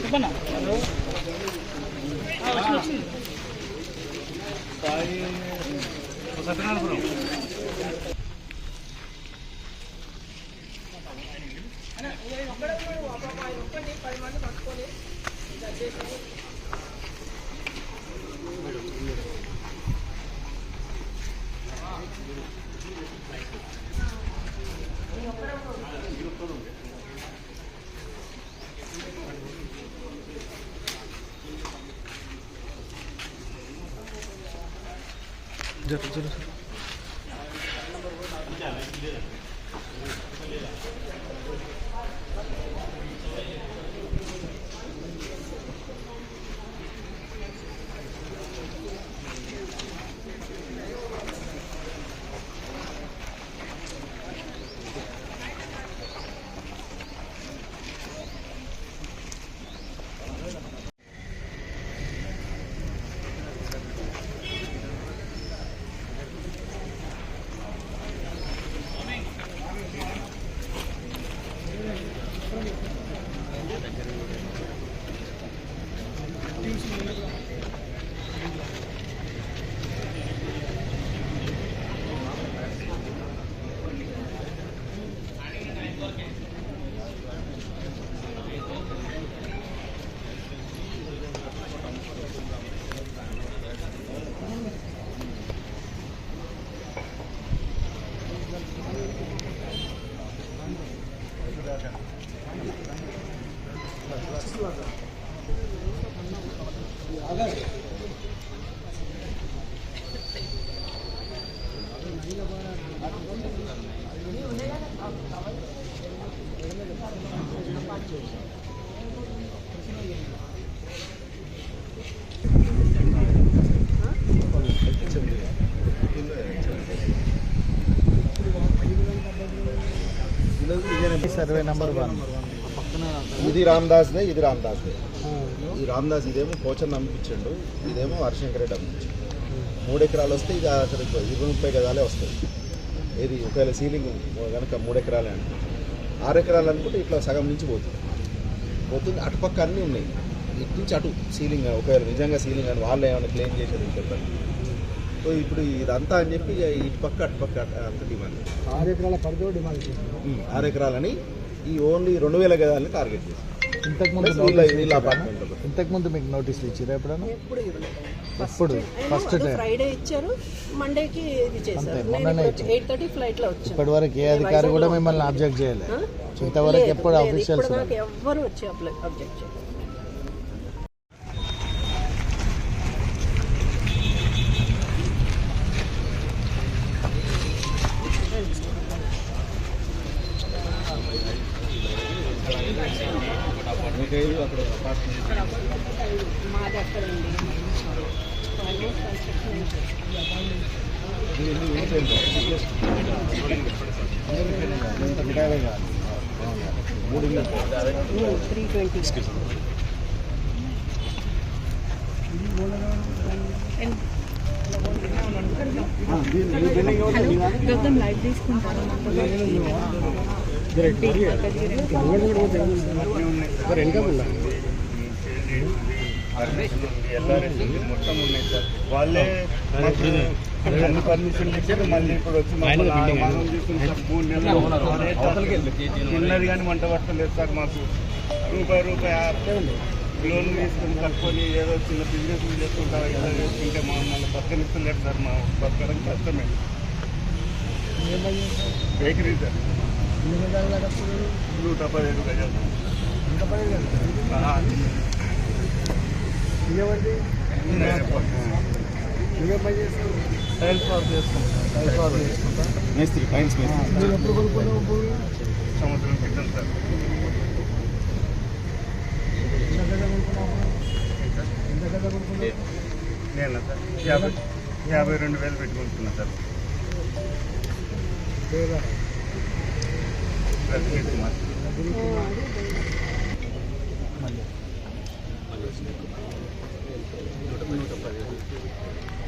చెప్పనా సత్యనారాయణపురం పది మంది పట్టుకొని 네, 괜찮아, 괜찮아. Survey number one. ఇది రామదాస్దే ఇది రామదాస్దే ఈ రామదాస్ ఇదేమో పోచర్ అమ్మిపించండు ఇదేమో హరిశంకర్ రెడ్డి అమ్మిపించండు మూడు ఎకరాలు వస్తే ఇది అసలు ఇరవై ముప్పై గదాలే వస్తాయి. ఏది? ఒకవేళ సీలింగ్ కనుక మూడు ఎకరాలే అంటే ఆరు ఎకరాలు అనుకుంటే ఇట్లా సగం నుంచి పోతుంది. పోతుంది. అటుపక్క అన్నీ ఉన్నాయి. ఇటు నుంచి అటు సీలింగ్ ఒకవేళ నిజంగా సీలింగ్ అని వాళ్ళు ఏమైనా క్లెయిమ్ చేసేది ఉంటుంది సో ఇప్పుడు ఇదంతా అని చెప్పి ఇటుపక్క అటుపక్క అటు- అంత డిమాండ్ ఆరు ఎకరాల పరిధి డిమాండ్ చేశారు ఆరు ఎకరాలని ఈ ఓన్లీ రెండు వేల గదాలని టార్గెట్ చేసి ఇంతకు ముందు ప్లస్ వీళ్ళ నోటీసులు వీళ్ళ ఇచ్చారా? అపార్ట్మెంట్లో ఇంతకు ముందు మీకు నోటీసులు ఇచ్చారా ఎప్పుడైనా ఎప్పుడు ఫస్ట్ డే. ఫ్రైడే ఇచ్చారు. మండేకి ఇది చేశారు. నేను. ఎయిట్ థర్టీ ఫ్లైట్లో వచ్చాను. ఇప్పటి వరకు ఏ అధికారి కూడా మిమ్మల్ని అబ్జెక్ట్ చేయలేదు? ఇంతవరకు ఎప్పుడు నాకు ఎవ్వరు వచ్చి అబ్జెక్ట్ చేయలేదు. మాది అక్కడ ఉంది ఆల్మోస్ట్ కన్స్ట్రక్షన్ అయిపోయింది. త్రీ ట్వంటీ గౌతమ్ లైట్ తీసుకుంటాను మొత్తం ఉన్నాయి సార్ వాళ్ళే మాకు అన్ని పర్మిషన్లు ఇచ్చారు మళ్ళీ ఇప్పుడు వచ్చి మమ్మల్ని ఆగమాగం చేస్తున్నారు మూడు నెలలు తిన్నది కానీ వంట పట్టలేదు సార్ మాకు రూపాయి రూపాయి ఆ- లోన్ తీసుకుని కట్టుకొని ఏదో చిన్న బిజినెస్ చేసుకుంటా ఏదో చేసుకుంటే మా మమ్మల్ని బతకనిస్తలేదు సార్ మా బతకడం కష్టమే బేకరీ సార్ నూట పదిహేను గజాలు ఆ, టైల్స్ వర్క్ చేసుకుంటా టైల్స్ వర్క్ చేసుకుంటా మేస్త్రి ఫైన్స్ మీరు ఎప్పుడు కొనుక్కున్నావు భూమి? సంవత్సరం క్రితం సార్ ఎంత గజం కొనుక్కున్నావు? ఎంత గజం కొనుక్కున్నావు? నేను సార్ యాభై యాభై రెండు వేలు పెట్టుకుంటున్నా sir Pratiknya kumat. Malu. Malu sini. Nota pada.